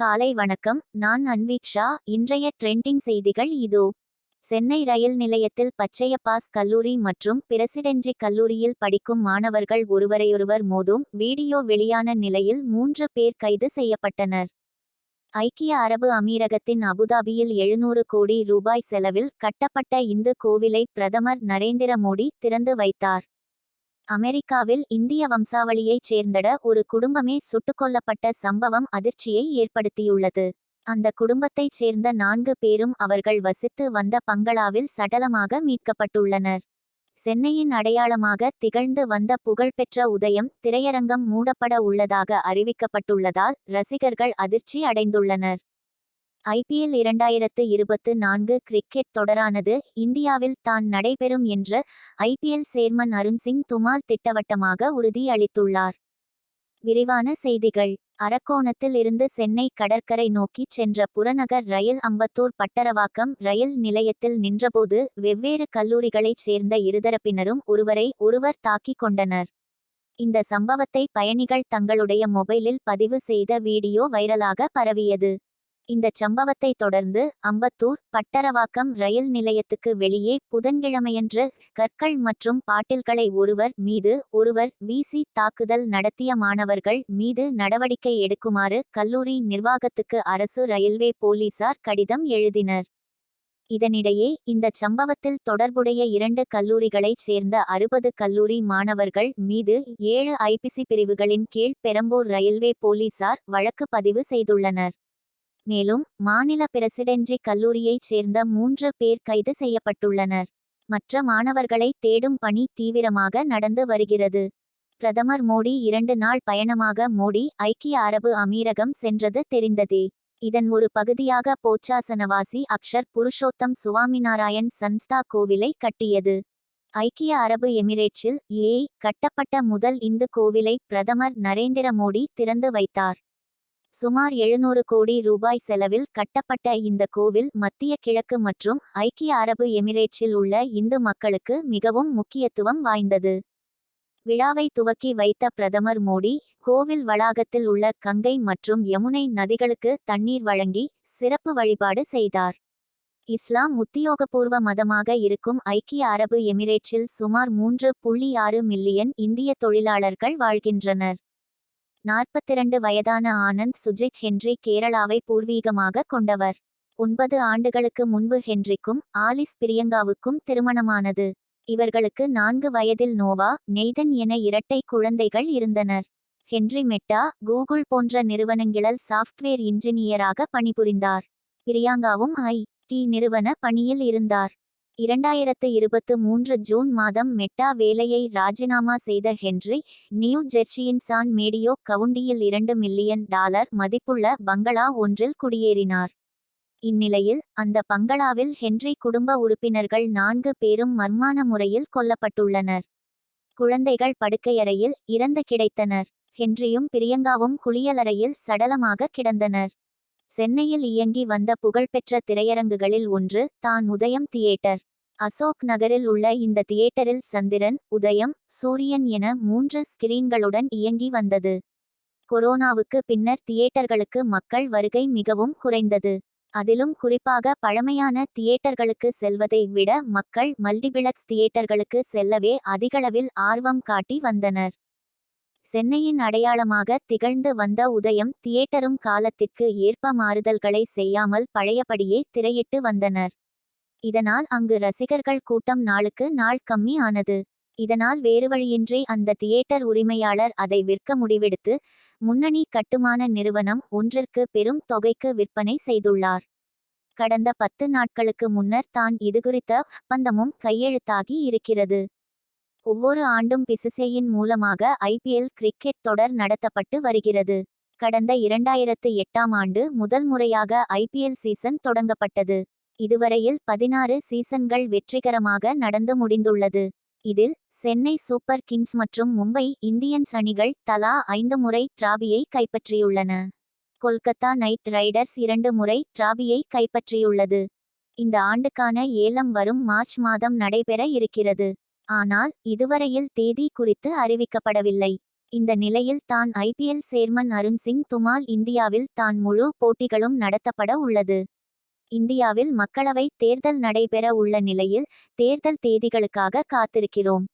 காலை வணக்கம். நான் அன்வீக்ஷா இன்றைய ட்ரெண்டிங் செய்திகள் இதோ. சென்னை ரயில் நிலையத்தில் பச்சையப்பாஸ் கல்லூரி மற்றும் பிரசிடென்சி கல்லூரியில் படிக்கும் மாணவர்கள் ஒருவரையொருவர் மோதும் வீடியோ வெளியான நிலையில் மூன்று பேர் கைது செய்யப்பட்டனர். ஐக்கிய அரபு அமீரகத்தின் அபுதாபியில் எழுநூறு கோடி ரூபாய் செலவில் கட்டப்பட்ட இந்து கோவிலை பிரதமர் நரேந்திர மோடி திறந்து வைத்தார். அமெரிக்காவில் இந்திய வம்சாவளியைச் சேர்ந்தட ஒரு குடும்பமே சுட்டுக்கொல்லப்பட்ட சம்பவம் அதிர்ச்சியை ஏற்படுத்தியுள்ளது. அந்த குடும்பத்தைச் சேர்ந்த நான்கு பேரும் அவர்கள் வசித்து வந்த பங்களாவில் சடலமாக மீட்கப்பட்டுள்ளனர். சென்னையின் அடையாளமாக திகழ்ந்து வந்த புகழ்பெற்ற உதயம் திரையரங்கம் மூடப்பட உள்ளதாக அறிவிக்கப்பட்டுள்ளதால் ரசிகர்கள் அதிர்ச்சி அடைந்துள்ளனர். ஐபிஎல் இரண்டாயிரத்து இருபத்து நான்கு கிரிக்கெட் தொடரானது இந்தியாவில் தான் நடைபெறும் என்று ஐபிஎல் சேர்மன் அருண்சிங் துமால் திட்டவட்டமாக உறுதியளித்துள்ளார். விரிவான செய்திகள். அரக்கோணத்தில் இருந்து சென்னை கடற்கரை நோக்கி சென்ற புறநகர் ரயில் அம்பத்தூர் பட்டரவாக்கம் ரயில் நிலையத்தில் நின்றபோது வெவ்வேறு கல்லூரிகளைச் சேர்ந்த இருதரப்பினரும் ஒருவரை ஒருவர் தாக்கிக் கொண்டனர். இந்த சம்பவத்தை பயணிகள் தங்களுடைய மொபைலில் பதிவு செய்த வீடியோ வைரலாக பரவியது. இந்த சம்பவத்தை தொடர்ந்து அம்பத்தூர் பட்டரவாக்கம் ரயில் நிலையத்துக்கு வெளியே புதன்கிழமையன்று கற்கள் மற்றும் பாட்டில்களை ஒருவர் மீது ஒருவர் வீசி தாக்குதல் நடத்திய மாணவர்கள் மீது நடவடிக்கை எடுக்குமாறு கல்லூரி நிர்வாகத்துக்கு அரசு ரயில்வே போலீசார் கடிதம் எழுதினர். இதனிடையே இந்த சம்பவத்தில் தொடர்புடைய இரண்டு கல்லூரிகளைச் சேர்ந்த அறுபது கல்லூரி மாணவர்கள் மீது ஏழு ஐபிசி பிரிவுகளின் கீழ் பெரம்பூர் ரயில்வே போலீசார் வழக்கு பதிவு செய்துள்ளனர். மேலும் மாநில பிரசிடென்சி கல்லூரியைச் சேர்ந்த மூன்று பேர் கைது செய்யப்பட்டுள்ளனர். மற்ற மாணவர்களை தேடும் பணி தீவிரமாக நடந்து வருகிறது. பிரதமர் மோடி இரண்டு நாள் பயணமாக மோடி ஐக்கிய அரபு அமீரகம் சென்றது தெரிந்ததே. இதன் ஒரு பகுதியாக போச்சாசனவாசி அக்ஷர் புருஷோத்தம் சுவாமிநாராயண் சன்ஸ்தா கோவிலை கட்டியது. ஐக்கிய அரபு எமிரேட்ஸில் ஏ கட்டப்பட்ட முதல் இந்து கோவிலை பிரதமர் நரேந்திர மோடி திறந்து வைத்தார். சுமார் எழுநூறு கோடி ரூபாய் செலவில் கட்டப்பட்ட இந்த கோவில் மத்திய கிழக்கு மற்றும் ஐக்கிய அரபு எமிரேட்ஸில் உள்ள இந்து மக்களுக்கு மிகவும் முக்கியத்துவம் வாய்ந்தது. விழாவை துவக்கி வைத்த பிரதமர் மோடி கோவில் வளாகத்தில் உள்ள கங்கை மற்றும் யமுனை நதிகளுக்கு தண்ணீர் வழங்கி சிறப்பு வழிபாடு செய்தார். இஸ்லாம் உத்தியோகபூர்வ மதமாக இருக்கும் ஐக்கிய அரபு எமிரேட்ஸில் சுமார் மூன்று புள்ளி ஆறு மில்லியன் இந்திய தொழிலாளர்கள் வாழ்கின்றனர். நாற்பத்திரண்டு வயதான ஆனந்த் சுஜித் ஹென்றி கேரளாவை பூர்வீகமாக கொண்டவர். ஒன்பது ஆண்டுகளுக்கு முன்பு ஹென்றிக்கும் ஆலிஸ் பிரியங்காவுக்கும் திருமணமானது. இவர்களுக்கு நான்கு வயதில் நோவா நெய்தன் என இரட்டை குழந்தைகள் இருந்தனர். ஹென்றி மெட்டா கூகுள் போன்ற நிறுவனங்களில் சாஃப்ட்வேர் இன்ஜினியராக பணிபுரிந்தார். பிரியாங்காவும் ஐ டி நிறுவன பணியில் இருந்தார். இரண்டாயிரத்து இருபத்து மூன்று ஜூன் மாதம் மெட்டா வேலையை ராஜினாமா செய்த ஹென்றி நியூ ஜெர்சியின் சான் மேடியோ கவுண்டியில் இரண்டு மில்லியன் டாலர் மதிப்புள்ள பங்களா ஒன்றில் குடியேறினார். இந்நிலையில் அந்த பங்களாவில் ஹென்றி குடும்ப உறுப்பினர்கள் நான்கு பேரும் மர்மான முறையில் கொல்லப்பட்டுள்ளனர். குழந்தைகள் படுக்கையறையில் இறந்து கிடைத்தனர். ஹென்றியும் பிரியங்காவும் குளியலறையில் சடலமாக கிடந்தனர். சென்னையில் இயங்கி வந்த புகழ்பெற்ற திரையரங்குகளில் ஒன்று தான் உதயம் தியேட்டர். அசோக் நகரில் உள்ள இந்த தியேட்டரில் சந்திரன் உதயம் சூரியன் என மூன்று ஸ்கிரீன்களுடன் இயங்கி வந்தது. கொரோனாவுக்கு பின்னர் தியேட்டர்களுக்கு மக்கள் வருகை மிகவும் குறைந்தது. அதிலும் குறிப்பாக பழமையான தியேட்டர்களுக்கு செல்வதை விட மக்கள் மல்டிபிளக்ஸ் தியேட்டர்களுக்கு செல்லவே அதிகளவில் ஆர்வம் காட்டி வந்தனர். சென்னையின் அடையாளமாக திகழ்ந்து வந்த உதயம் தியேட்டரும் காலத்திற்கு ஏற்ப மாறுதல்களை செய்யாமல் பழையபடியே திரையிட்டு வந்தனர். இதனால் அங்கு ரசிகர்கள் கூட்டம் நாளுக்கு நாள் கம்மி ஆனது. இதனால் வேறு வழியின்றி அந்த தியேட்டர் உரிமையாளர் அதை விற்க முடிவெடுத்து முன்னணி கட்டுமான நிறுவனம் ஒன்றிற்கு பெரும் தொகைக்கு விற்பனை செய்துள்ளார். கடந்த பத்து நாட்களுக்கு முன்னர் தான் இதுகுறித்த ஒப்பந்தமும் கையெழுத்தாகி இருக்கிறது. ஒவ்வொரு ஆண்டும் பிசிசேயின் மூலமாக ஐபிஎல் கிரிக்கெட் தொடர் நடத்தப்பட்டு வருகிறது. கடந்த இரண்டாயிரத்து எட்டாம் ஆண்டு முதல் முறையாக ஐபிஎல் சீசன் தொடங்கப்பட்டது. இதுவரையில் பதினாறு சீசன்கள் வெற்றிகரமாக நடந்து முடிந்துள்ளது. இதில் சென்னை சூப்பர் கிங்ஸ் மற்றும் மும்பை இந்தியன்ஸ் அணிகள் தலா ஐந்து முறை டிராபியை கைப்பற்றியுள்ளன. கொல்கத்தா நைட் ரைடர்ஸ் இரண்டு முறை டிராபியை கைப்பற்றியுள்ளது. இந்த ஆண்டுக்கான ஏலம் வரும் மார்ச் மாதம் நடைபெற இருக்கிறது. ஆனால் இதுவரையில் தேதி குறித்து அறிவிக்கப்படவில்லை. இந்த நிலையில் தான் ஐபிஎல் சேர்மன் அருண் சிங் துமால் இந்தியாவில் தான் முழு போட்டிகளும் நடத்தப்பட உள்ளது. இந்தியாவில் மக்களவை தேர்தல் நடைபெற உள்ள நிலையில் தேர்தல் தேதிகளுக்காக காத்திருக்கிறோம்.